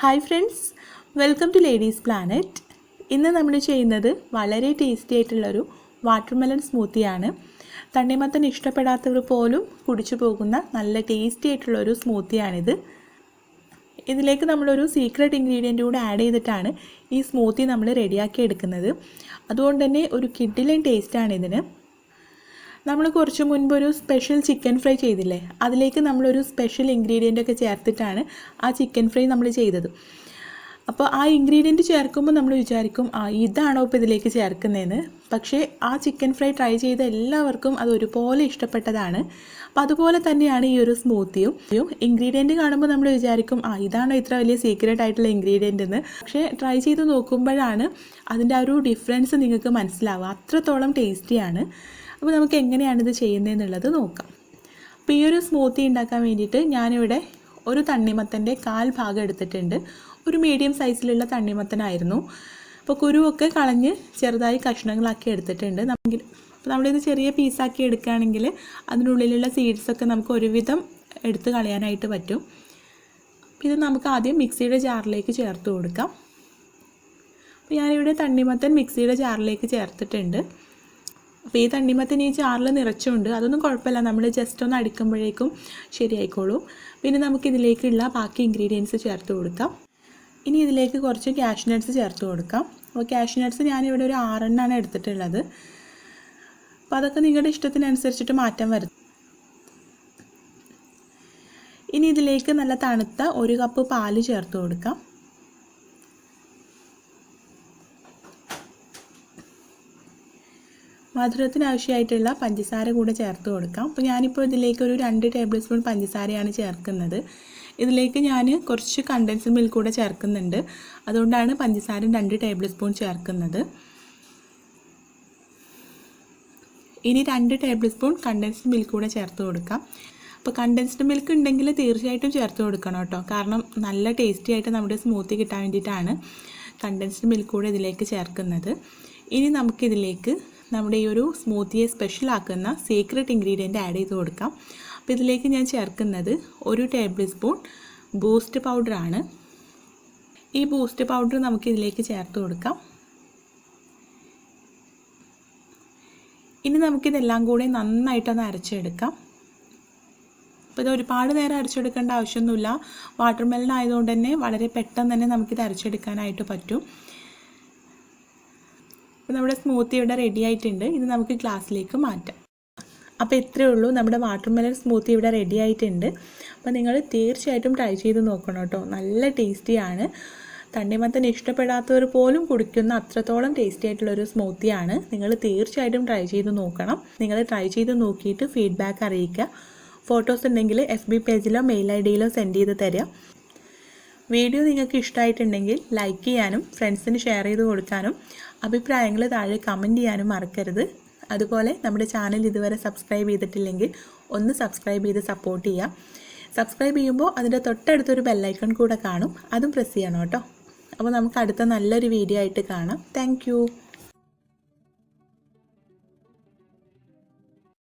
Hi friends welcome to ladies planet ഇന്ന് നമ്മൾ ചെയ്യുന്നത് വളരെ ടേസ്റ്റി ആയിട്ടുള്ളൊരു വാട്ടർമെലൺ സ്മൂത്തിയാണ് തണ്ണിമത്തൻ ഇഷ്ടപ്പെടാത്തവർ പോലും കുടിച്ചു പോകുന്ന നല്ല ടേസ്റ്റി ആയിട്ടുള്ളൊരു സ്മൂത്തിയാണിത് ഇതിലേക്ക് നമ്മളൊരു സീക്രട്ട് ഇൻഗ്രീഡിയന്റ് കൂടെ ആഡ് ചെയ്തിട്ടാണ് ഈ സ്മൂത്തി നമ്മൾ റെഡിയാക്കി എടുക്കുന്നത്. അതുകൊണ്ട് തന്നെ ഒരു കിഡിലൻ ടേസ്റ്റാണ് ഇതിന്. നമ്മൾ കുറച്ച് മുൻപ് ഒരു സ്പെഷ്യൽ ചിക്കൻ ഫ്രൈ ചെയ്തില്ലേ? അതിലേക്ക് നമ്മളൊരു സ്പെഷ്യൽ ഇൻഗ്രീഡിയന്റ് ഒക്കെ ചേർത്തിട്ടാണ് ആ ചിക്കൻ ഫ്രൈ നമ്മൾ ചെയ്തത്. അപ്പോൾ ആ ഇൻഗ്രീഡിയന്റ് ചേർക്കുമ്പോൾ നമ്മൾ വിചാരിക്കും ആ ഇതാണോ ഇപ്പോൾ ഇതിലേക്ക് ചേർക്കുന്നതെന്ന്? പക്ഷേ ആ ചിക്കൻ ഫ്രൈ ട്രൈ ചെയ്ത എല്ലാവർക്കും അത് ഒരുപോലെ ഇഷ്ടപ്പെട്ടതാണ്. അപ്പോൾ അതുപോലെ തന്നെയാണ് ഈ ഒരു സ്മൂത്തിയും ഇൻഗ്രീഡിയന്റ് കാണുമ്പോൾ നമ്മൾ വിചാരിക്കും ആ ഇതാണോ ഇത്ര വലിയ സീക്രട്ട് ആയിട്ടുള്ള ഇൻഗ്രീഡിയന്റ് എന്ന്? പക്ഷേ ട്രൈ ചെയ്ത് നോക്കുമ്പോഴാണ് അതിന്റെ ആ ഒരു ഡിഫറൻസ് നിങ്ങൾക്ക് മനസ്സിലാവുക. അത്രത്തോളം ടേസ്റ്റിയാണ് അപ്പോൾ നമുക്ക് എങ്ങനെയാണ് ഇത് ചെയ്യുന്നതെന്നുള്ളത് നോക്കാം. അപ്പോൾ ഈ ഒരു സ്മൂത്തി ഉണ്ടാക്കാൻ വേണ്ടിയിട്ട് ഞാനിവിടെ ഒരു തണ്ണിമത്തന്റെ കാൽ ഭാഗം എടുത്തിട്ടുണ്ട്. ഒരു മീഡിയം സൈസിലുള്ള തണ്ണിമത്തനായിരുന്നു. അപ്പോൾ കുരുവൊക്കെ കളഞ്ഞ് ചെറുതായി കഷ്ണങ്ങളാക്കി എടുത്തിട്ടുണ്ട്. നമുക്ക് അപ്പോൾ നമ്മളിത് ചെറിയ പീസാക്കി എടുക്കുകയാണെങ്കിൽ അതിനുള്ളിലുള്ള സീഡ്സൊക്കെ നമുക്ക് ഒരുവിധം എടുത്ത് കളയാനായിട്ട് പറ്റും. ഇത് നമുക്ക് ആദ്യം മിക്സിയുടെ ജാറിലേക്ക് ചേർത്ത് കൊടുക്കാം. അപ്പോൾ ഞാനിവിടെ തണ്ണിമത്തൻ മിക്സിയുടെ ജാറിലേക്ക് ചേർത്തിട്ടുണ്ട്. അപ്പോൾ ഈ തണ്ണിമത്തൻ ഈ ജാറിൽ നിറച്ചുണ്ട്. അതൊന്നും കുഴപ്പമില്ല. നമ്മൾ ജസ്റ്റ് ഒന്ന് അടിക്കുമ്പോഴേക്കും ശരിയായിക്കോളും. പിന്നെ നമുക്കിതിലേക്കുള്ള ബാക്കി ഇൻഗ്രീഡിയൻസ് ചേർത്ത് കൊടുക്കാം. ഇനി ഇതിലേക്ക് കുറച്ച് ക്യാഷ് നട്ട്സ് ചേർത്ത് കൊടുക്കാം. അപ്പോൾ ക്യാഷ് നട്ട്സ് ഞാനിവിടെ ഒരു ആറെണ്ണാണ് എടുത്തിട്ടുള്ളത്. അപ്പോൾ അതൊക്കെ നിങ്ങളുടെ ഇഷ്ടത്തിനനുസരിച്ചിട്ട് മാറ്റം വരും ഇനി ഇതിലേക്ക് നല്ല തണുത്ത ഒരു കപ്പ് പാൽ ചേർത്ത് കൊടുക്കാം. മധുരത്തിന് ആവശ്യമായിട്ടുള്ള പഞ്ചസാര കൂടെ ചേർത്ത് കൊടുക്കാം. അപ്പോൾ ഞാനിപ്പോൾ ഇതിലേക്ക് ഒരു രണ്ട് ടേബിൾ സ്പൂൺ പഞ്ചസാരയാണ് ചേർക്കുന്നത്. ഇതിലേക്ക് ഞാൻ കുറച്ച് കണ്ടൻസ് മിൽക്ക് കൂടെ ചേർക്കുന്നുണ്ട്. അതുകൊണ്ടാണ് പഞ്ചസാര രണ്ട് ടേബിൾ സ്പൂൺ ചേർക്കുന്നത്. ഇനി രണ്ട് ടേബിൾ സ്പൂൺ കണ്ടൻസ്ഡ് മിൽക്ക് കൂടെ ചേർത്ത് കൊടുക്കാം. അപ്പോൾ കണ്ടൻസ്ഡ് മിൽക്ക് ഉണ്ടെങ്കിൽ തീർച്ചയായിട്ടും ചേർത്ത് കൊടുക്കണം കേട്ടോ. കാരണം നല്ല ടേസ്റ്റി ആയിട്ട് നമ്മുടെ സ്മൂത്തി കിട്ടാൻ വേണ്ടിയിട്ടാണ് കണ്ടൻസ്ഡ് മിൽക്ക് കൂടെ ഇതിലേക്ക് ചേർക്കുന്നത്. ഇനി നമുക്കിതിലേക്ക് നമ്മുടെ ഈ ഒരു സ്മൂത്തിയെ സ്പെഷ്യൽ ആക്കുന്ന സീക്രട്ട് ഇൻഗ്രീഡിയന്റ് ആഡ് ചെയ്ത് കൊടുക്കാം. അപ്പോൾ ഇതിലേക്ക് ഞാൻ ചേർക്കുന്നത് ഒരു ടേബിൾ സ്പൂൺ ബൂസ്റ്റ് പൗഡറാണ് ഈ ബൂസ്റ്റ് പൗഡർ നമുക്ക് ഇതിലേക്ക് ചേർത്ത് കൊടുക്കാം. ഇനി നമുക്കിതെല്ലാം കൂടെ നന്നായിട്ടൊന്ന് അരച്ചെടുക്കാം. അപ്പോൾ ഇത് ഒരുപാട് നേരം അരച്ചെടുക്കേണ്ട ആവശ്യമൊന്നുമില്ല. വാട്ടർമെലൺ ആയതുകൊണ്ട് തന്നെ വളരെ പെട്ടെന്ന് തന്നെ നമുക്കിത് അരച്ചെടുക്കാനായിട്ട് പറ്റും. അപ്പോൾ നമ്മുടെ സ്മൂത്തി ഇവിടെ റെഡി ആയിട്ടുണ്ട്. ഇത് നമുക്ക് ഗ്ലാസ്സിലേക്ക് മാറ്റാം. അപ്പോൾ ഇത്രയേ ഉള്ളൂ. നമ്മുടെ വാട്ടർ മെലൺ സ്മൂത്തി ഇവിടെ റെഡി ആയിട്ടുണ്ട്. അപ്പോൾ നിങ്ങൾ തീർച്ചയായിട്ടും ട്രൈ ചെയ്ത് നോക്കണം കേട്ടോ. നല്ല ടേസ്റ്റിയാണ് തണ്ണിമത്തൻ ഇഷ്ടപ്പെടാത്തവർ പോലും കുടിക്കുന്ന അത്രത്തോളം ടേസ്റ്റി ആയിട്ടുള്ളൊരു സ്മൂത്തിയാണ് നിങ്ങൾ തീർച്ചയായിട്ടും ട്രൈ ചെയ്ത് നോക്കണം. നിങ്ങൾ ട്രൈ ചെയ്ത് നോക്കിയിട്ട് ഫീഡ്ബാക്ക് അറിയിക്കുക. ഫോട്ടോസ് ഉണ്ടെങ്കിൽ എഫ് ബി പേജിലോ മെയിൽ ഐ ഡിയിലോ സെൻഡ് ചെയ്ത് തരിക. വീഡിയോ നിങ്ങൾക്ക് ഇഷ്ടമായിട്ടുണ്ടെങ്കിൽ ലൈക്ക് ചെയ്യാനും ഫ്രണ്ട്സിന് ഷെയർ ചെയ്ത് കൊടുക്കാനും അഭിപ്രായങ്ങൾ താഴെ കമന്റ് ചെയ്യാനും മറക്കരുത്. അതുപോലെ നമ്മുടെ ചാനൽ ഇതുവരെ സബ്സ്ക്രൈബ് ചെയ്തിട്ടില്ലെങ്കിൽ ഒന്ന് സബ്സ്ക്രൈബ് ചെയ്ത് സപ്പോർട്ട് ചെയ്യുക. സബ്സ്ക്രൈബ് ചെയ്യുമ്പോൾ അതിന്റെ തൊട്ടടുത്തൊരു ബെല്ലൈക്കൺ കൂടെ കാണും. അതും പ്രസ് ചെയ്യണം കേട്ടോ. അപ്പോൾ നമുക്ക് അടുത്ത നല്ലൊരു വീഡിയോ ആയിട്ട് കാണാം. താങ്ക്